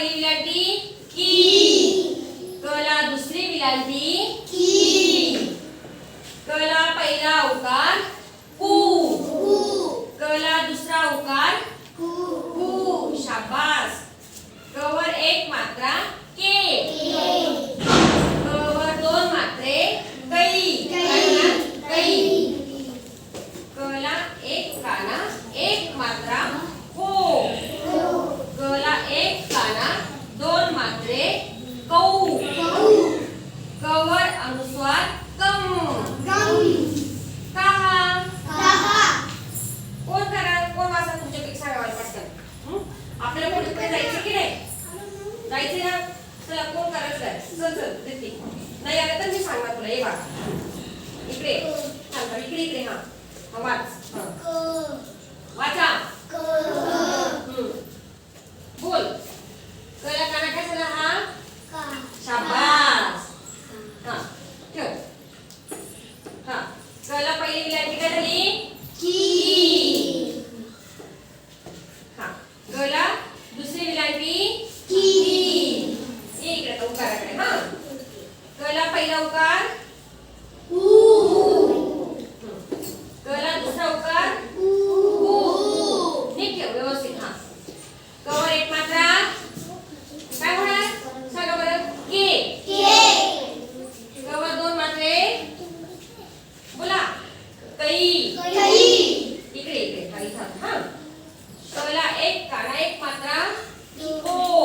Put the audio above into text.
पहिली मिलाती की। कला दुसरी मिलाती की। कला पहिला उकार कू। कला दुसरा उकार कू। कवर एक मात्रा के। कवर दोन मात्रे कई। कई कला एक काला एक मात्रा आपल्याला कुठे जायचं की नाही? जायचे ना? चला कोण करायचं आहे चल चल रिती नाही आलं तर मी सांगणार तुला. ये वाच इकडे. इकडे इकडे. हा. वाच. वाचा. हा कला उकार. कला दुसरा उकार. ठीक आहे व्यवस्थित, हा. कवर एक मात्रा. बोला. इकडे इकडे हाँ थांब कला एक काढा एक मात्रा. ओ